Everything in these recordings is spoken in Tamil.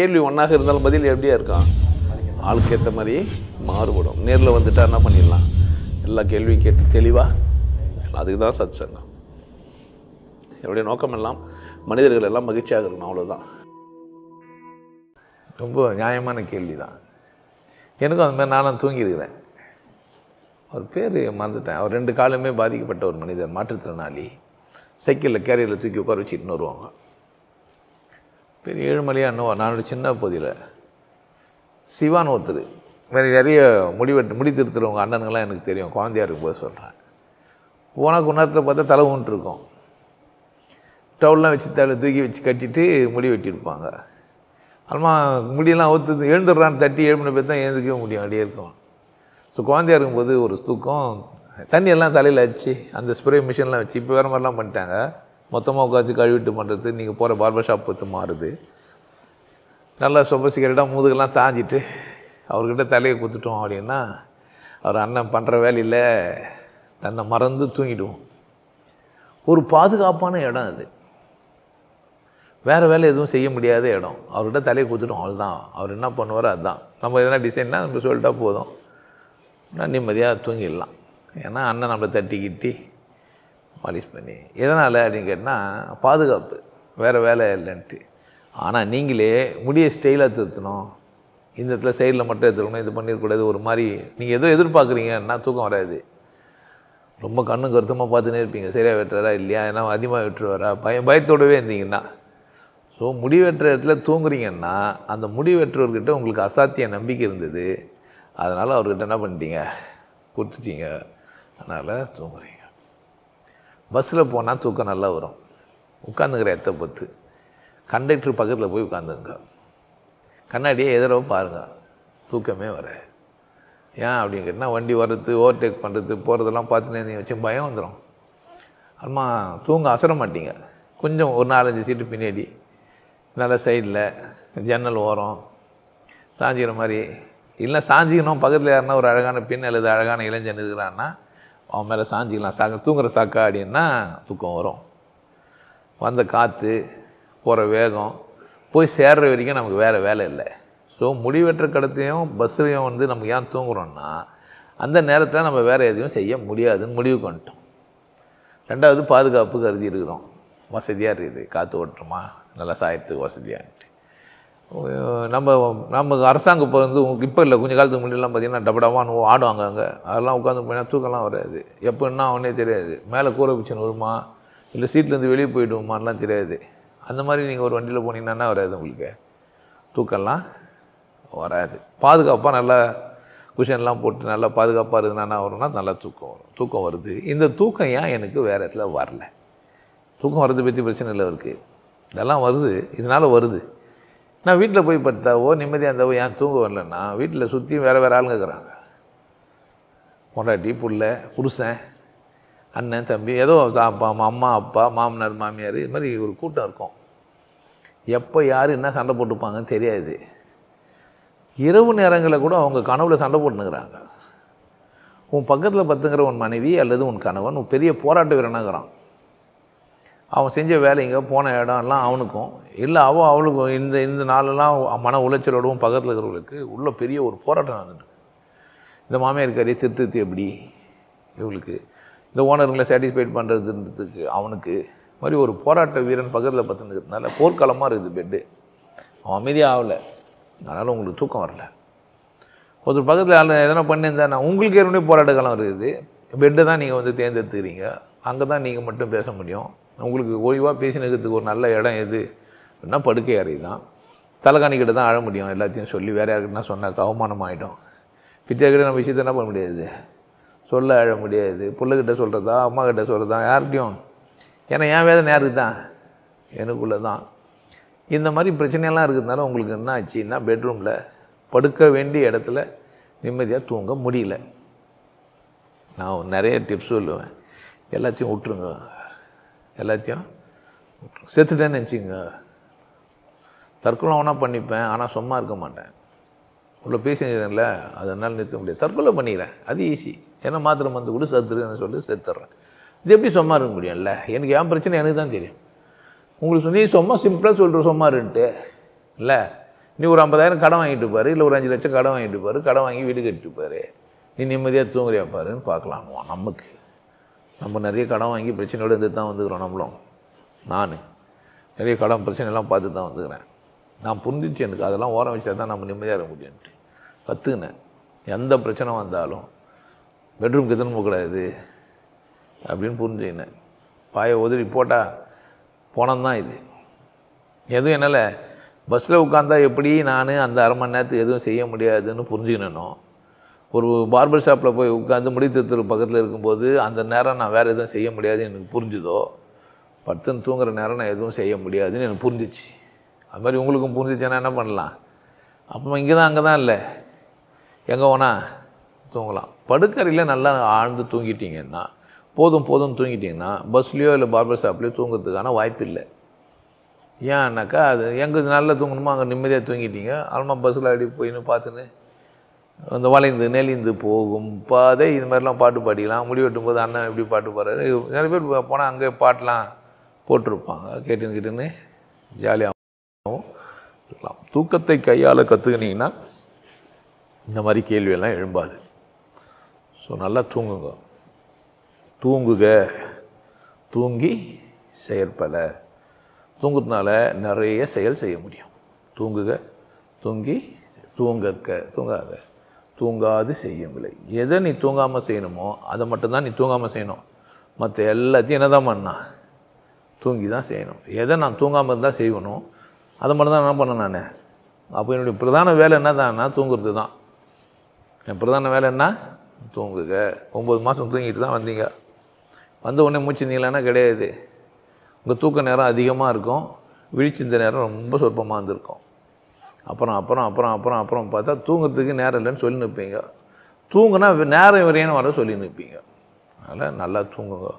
கேள்வி ஒன்றாக இருந்தாலும் பதில் எப்படியா இருக்கான் ஆளுக்கு ஏற்ற மாதிரி மாறுபடும். நேரில் வந்துட்டா என்ன பண்ணிடலாம்? எல்லா கேள்வியும் கேட்டு தெளிவாக அதுக்கு தான் சத் சங்கம் என்னுடைய நோக்கம் எல்லாம் மனிதர்கள் எல்லாம் மகிழ்ச்சியாக இருக்கணும் அவ்வளோதான் ரொம்ப நியாயமான கேள்வி தான் எனக்கும் அந்த மாதிரி நானும் தூங்கியிருக்கிறேன். அவர் பேர் மறந்துட்டேன். அவர் ரெண்டு காலுமே பாதிக்கப்பட்ட ஒரு மனிதர் மாற்றுத்திறனாளி. சைக்கிளில் கேரியரில் தூக்கி உட்கார வச்சுட்டு வருவாங்க பெரிய ஏழுமலையாக என்னவோ நான் சின்ன பகுதியில். சிவான் ஒருத்தர். வேறு நிறைய முடிவெட்டு முடி திருத்துறவங்க அண்ணனுங்களாம் எனக்கு தெரியும். குழந்தையாருக்கு இருக்கும்போது சொல்கிறேன் போனால் குணத்தை பார்த்தா தலை ஊன்ட்டுருக்கோம் டவுல்லாம் வச்சு தலை தூக்கி வச்சு கட்டிட்டு முடி வெட்டியிருப்பாங்க. அல்மா முடியெல்லாம் ஒத்து எழுந்துடுறான்னு தட்டி எழுப்பின பேர் தான் எழுந்துக்கவே முடியும். அப்படியே இருக்கும். ஸோ குழந்தையா இருக்கும்போது ஒரு தூக்கம். தண்ணியெல்லாம் தலையில் வச்சு அந்த ஸ்ப்ரே மிஷின்லாம் வச்சு இப்போ வேறு மாதிரிலாம் பண்ணிட்டாங்க. மொத்தமாக உட்காந்து கழுவிட்டு பண்ணுறது நீங்கள் போகிற பார்பர் ஷாப் பொறுத்து மாறுது. நல்லா சொப்ப சிகரெட்டாக முதுகெல்லாம் தாஞ்சிட்டு அவர்கிட்ட தலையை குத்துட்டோம் அப்படின்னா அவர் அண்ணன் பண்ணுற வேலையில் தன்னை மறந்து தூங்கிடுவோம். ஒரு பாதுகாப்பான இடம் அது. வேறு வேலை எதுவும் செய்ய முடியாத இடம். அவர்கிட்ட தலையை கொடுத்துட்டோம் அவ்வளோதான் அவர் என்ன பண்ணுவாரோ அதுதான் நம்ம எதனா டிசைன்னா நம்ம சொல்லிட்டா போதும். நான் நிம்மதியாக தூங்கிடலாம். ஏன்னா அண்ணன் நம்மளை தட்டி கிட்டி பாலிஷ் பண்ணி. எதனால் அப்படின்னு கேட்டால் பாதுகாப்பு. வேறு வேலை இல்லைன்ட்டு. ஆனால் நீங்களே முடிய ஸ்டைலாக திருத்தணும். இந்த இடத்துல சைடில் மட்டும் எடுத்துக்கணும். இது பண்ணிடக்கூடாது ஒரு மாதிரி நீங்கள் எதோ எதிர்பார்க்குறீங்கன்னா தூக்கம் வராது. ரொம்ப கண்ணு கருத்தமாக பார்த்துனே இருப்பீங்க. சரியாக வெட்டுறாரா இல்லையா? ஏன்னா அதிகமாக வெட்டுருவாரா பயம் பயத்தோடவே இருந்தீங்கன்னா. ஸோ முடி வெட்டுற இடத்துல தூங்குறீங்கன்னா அந்த முடி வெட்டுறவர்கிட்ட உங்களுக்கு அசாத்திய நம்பிக்கை இருந்தது. அதனால் அவர்கிட்ட என்ன பண்ணிட்டீங்க? கொடுத்துட்டீங்க. அதனால் தூங்குறீங்க. பஸ்ஸில் போனால் தூக்கம் நல்லா வரும். உட்காந்துக்கிற இடத்த பொறுத்து. கண்டக்டர் பக்கத்தில் போய் உட்காந்துங்க கண்ணாடியே எதிரோ பாருங்கள் தூக்கமே வர ஏன் அப்படின்னு கேட்டால் வண்டி வர்றது ஓவர்டேக் பண்ணுறது போகிறதெல்லாம் பார்த்து இருந்தீங்க வச்சு பயம் வந்துடும் அம்மா தூங்க அசர மாட்டீங்க. கொஞ்சம் ஒரு நாலஞ்சு சீட்டு பின்னாடி. நல்ல சைடில் ஜன்னல் ஓரம். சாஞ்சிக்கிற மாதிரி. இல்லை சாஞ்சிக்கணும். பக்கத்தில் யாருன்னா ஒரு அழகான பெண் அல்லது அழகான இளைஞன் இருக்கிறான்னா அவன் மேலே சாஞ்சிக்கலாம். சாக்க தூங்குற சாக்கா அப்படின்னா தூக்கம் வரும். வந்த காற்று போகிற வேகம் போய் சேர்ற வரைக்கும் நமக்கு வேறு வேலை இல்லை. ஸோ முடிவெற்ற கடத்தையும் பஸ்ஸையும் வந்து நம்ம ஏன் தூங்குறோம்னா அந்த நேரத்தில் நம்ம வேறு எதையும் செய்ய முடியாதுன்னு முடிவுக்கு பண்ணிட்டோம் ரெண்டாவது பாதுகாப்பு கருதி இருக்கிறோம். வசதியாக இருக்குது. காற்று ஓட்டுறோமா? நல்லா சாயத்துக்கு வசதியான்ட்டு. நம்ம நம்ம அரசாங்கம் இப்போ வந்து இப்போ இல்லை கொஞ்சம் காலத்துக்கு முன்னாடிலாம் பார்த்தீங்கன்னா டபடவான்னு ஆடுவாங்க அங்கே. அதெல்லாம் உட்காந்து போனால் தூக்கம்லாம் வராது. எப்போன்னா அவனே தெரியாது. மேலே கூரை பிச்சன் வருமா? இல்லை சீட்லேருந்து வெளியே போயிடுவோமான்லாம் தெரியாது. அந்த மாதிரி நீங்கள் ஒரு வண்டியில் போனீங்கன்னா வராது உங்களுக்கு. தூக்கம்லாம் வராது. பாதுகாப்பாக நல்லா குஷன்லாம் போட்டு நல்லா பாதுகாப்பாக இருந்தானா வரும்னா நல்லா தூக்கம் வரும். தூக்கம் வருது. இந்த தூக்கம் ஏன் எனக்கு வேறு இடத்துல வரல? தூக்கம் வர்றது பற்றி பிரச்சனை இல்லை இருக்குது இதெல்லாம் வருது. இதனால் வருது. நான் வீட்டில் போய் படுத்தாவோ நிம்மதியாக இருந்தாவோ ஏன் தூங்க வரலன்னா வீட்டில் சுற்றியும் வேறு வேறு ஆளுங்க இருக்கிறாங்க. பொண்டாட்டி புள்ள புருஷன் அண்ணன் தம்பி ஏதோ அப்பா அம்மா அப்பா மாமனார் மாமியார் இது மாதிரி ஒரு கூட்டம் இருக்கும். எப்போ யார் என்ன சண்டை போட்டுப்பாங்கன்னு தெரியாது. இரவு நேரங்களில் கூட அவங்க கனவுல சண்டை போட்டுனுக்குறாங்க உன் பக்கத்தில் பத்துங்கிற உன் மனைவி அல்லது உன் கணவன் உன் பெரிய போராட்ட வீரனாகிறான் அவன் செஞ்ச வேலைங்க போன இடம்லாம் அவனுக்கும். இல்லை அவள் அவளுக்கும் இந்த இந்த நாளெல்லாம் மன உளைச்சலோடவும் பக்கத்தில் இருக்கிறவங்களுக்கு உள்ள பெரிய ஒரு போராட்டம் நடந்துட்டு இந்த மாமியார் கறியை திருத்தி எப்படி? இவளுக்கு இந்த ஓனருங்களை சாட்டிஸ்ஃபைட் பண்ணுறதுன்றதுக்கு அவனுக்கு மாதிரி ஒரு போராட்ட வீரன் பக்கத்தில் பார்த்துக்கிறதுனால போர்க்களமாக இருக்குது பெட்டு அவன் அமைதியாக ஆகலை. அதனால் உங்களுக்கு தூக்கம் வரல. ஒருத்தர் பக்கத்தில் ஆள் எதனா பண்ணியிருந்தா உங்களுக்கு ஏற்கனவே போராட்ட காலம் இருக்குது. பெட்டை தான் நீங்கள் வந்து தேர்ந்தெடுத்துக்கிறீங்க. அங்கே தான் நீங்கள் மட்டும் பேச முடியும். உங்களுக்கு ஓய்வாக பேசினதுக்கு ஒரு நல்ல இடம் எது? அப்படின்னா படுக்கை அறை தான். தலைகாணிக்கிட்ட தான் அழ முடியும் எல்லாத்தையும் சொல்லி வேறு யாருக்கிட்டனா சொன்னால் அவமானம் ஆகிடும் பித்தியாக்கிட்ட நம்ம விஷயத்தை என்ன பண்ண முடியாது? சொல்ல அழ முடியாது. பிள்ளைகிட்ட சொல்கிறதா அம்மா கிட்ட சொல்கிறதா யார்கிட்டையும்? ஏன்னா என் வேதனை யாருக்கு தான்? எனக்குள்ளே தான். இந்த மாதிரி பிரச்சனையெல்லாம் இருக்கிறதுனால உங்களுக்கு என்ன ஆச்சுன்னா பெட்ரூமில் படுக்க வேண்டிய இடத்துல நிம்மதியாக தூங்க முடியல. நான் நிறைய டிப்ஸ் சொல்லுவேன். எல்லாத்தையும் விட்ருங்க எல்லாத்தையும் செத்துட்டேன்னு நினச்சிங்க தற்கொலை வேணா பண்ணிப்பேன் ஆனால் சும்மா இருக்க மாட்டேன். உள்ள பேசினதில்ல அதனால் நிறுத்த முடியாது. தற்கொலை பண்ணிக்கிறேன். அது ஈஸி ஏன்னா மாத்திரை மருந்து கூட செத்துருன்னு சொல்லி செத்துட்றேன் இது எப்படி சும்மா இருக்க முடியும்ல? எனக்கு என் பிரச்சனை எனக்கு தான் தெரியும். உங்களுக்கு சொல்லி சும்மா சிம்பிளாக சொல்கிற சும்மாருன்ட்டு இல்லை? நீ ஒரு ஐம்பதாயிரம் கடன் வாங்கிட்டு பாரு இல்லை ஒரு அஞ்சு லட்சம் கடன் வாங்கிட்டு பாரு கடன் வாங்கி வீடு கட்டிட்டு பாரு. நீ நிம்மதியாக தூங்குறியா பாருன்னு பார்க்கலாம் நமக்கு. நம்ம நிறைய கடன் வாங்கி பிரச்சனையோடு இருந்து தான் வந்துக்கிறோம் நம்மளும். நான். நிறைய கடன் பிரச்சனைலாம் பார்த்து தான் வந்துக்கிறேன். நான் புரிஞ்சிச்சு எனக்கு. அதெல்லாம் ஓரம் வச்சா தான் நம்ம நிம்மதியாக இருக்க முடியும்ட்டு கற்றுக்கினேன் எந்த பிரச்சனை வந்தாலும் பெட்ரூம் கித்தன் போகக்கூடாது அப்படின்னு புரிஞ்சுக்கினேன். பாயை உதறி போட்டால் போனது தான் இது. எதுவும் என்னால் பஸ்ஸில் உட்காந்தா எப்படி நான் அந்த அரை மணி நேரத்துக்கு எதுவும் செய்ய முடியாதுன்னு புரிஞ்சுக்கணும் ஒரு பார்பர் ஷாப்பில் போய் உட்காந்து முடித்திருத்தர் பக்கத்தில் இருக்கும்போது அந்த நேரம் நான் வேறு எதுவும் செய்ய முடியாதுன்னு எனக்கு புரிஞ்சுதோ? படுத்துன்னு தூங்குற நேரம் நான் எதுவும் செய்ய முடியாதுன்னு எனக்கு புரிஞ்சிச்சு. அது மாதிரி உங்களுக்கும் புரிஞ்சிச்சுன்னா என்ன பண்ணலாம்? அப்போ இங்கே தான் அங்கே தான் இல்லை. எங்கே வேணா தூங்கலாம். படுக்கறையில் நல்லா ஆழ்ந்து தூங்கிட்டீங்கன்னா போதும் போதும் தூங்கிட்டிங்கன்னா பஸ்லேயோ இல்லை பார்பர் ஷாப்லேயோ தூங்குறதுக்கான வாய்ப்பு இல்லை. ஏன்னாக்கா அது எங்கே நல்லா தூங்கணுமோ அங்கே நிம்மதியாக தூங்கிட்டீங்க. அப்புறமா பஸ்ஸில் அப்படி போயின்னு பார்த்துன்னு அந்த வளைந்து நெளிந்து போகும் பாதை இது மாதிரிலாம் பாட்டு பாடிக்கலாம். முடி வெட்டும் போது அண்ணன் எப்படி பாட்டு பாடுறாரு. நிறைய பேர் போனால் அங்கே பாட்டெலாம் போட்டிருப்பாங்க. கேட்டுன்னு கேட்டுன்னு ஜாலியாகவும் இருக்கலாம். தூக்கத்தை கையால் கற்றுக்கினீங்கன்னா இந்த மாதிரி கேள்வியெல்லாம் எழும்பாது. ஸோ நல்லா தூங்குங்க. தூங்குக. தூங்கி செயற்பல. தூங்குறதுனால நிறைய செயல் செய்ய முடியும். தூங்குக தூங்கி தூங்கற்க. தூங்காத. தூங்காது செய்யவில்லை எதை நீ தூங்காமல் செய்யணுமோ அதை மட்டும்தான் நீ தூங்காமல் செய்யணும். மற்ற எல்லாத்தையும் என்ன தான் பண்ணா? தூங்கி தான் செய்யணும். எதை நான் தூங்காமல் இருந்தால் செய்யணும் அதை மட்டும் தான் என்ன பண்ணேன் நான். அப்போ என்னுடைய பிரதான வேலை என்ன தான்னா தூங்குறது தான் என் பிரதான வேலை என்ன? தூங்குக. ஒம்பது மாதம் தூங்கிட்டு தான் வந்தீங்க. வந்த உடனே மூச்சுருந்தீங்களான்னா கிடையாது. உங்கள் தூக்க நேரம் அதிகமாக இருக்கும். விழிச்சிந்த நேரம் ரொம்ப சொற்பமாக இருந்திருக்கும். அப்புறம் அப்புறம் அப்புறம் அப்புறம் அப்புறம் பார்த்தா தூங்குறதுக்கு நேரம் இல்லைன்னு சொல்லி நிற்பீங்க தூங்குனா நேரம் வரையும் வர சொல்லி நிற்பீங்க அதனால் நல்லா தூங்குங்க.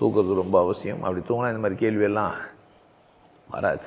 தூக்குறது ரொம்ப அவசியம். அப்படி தூங்கினா இந்த மாதிரி கேள்வியெல்லாம் வராது.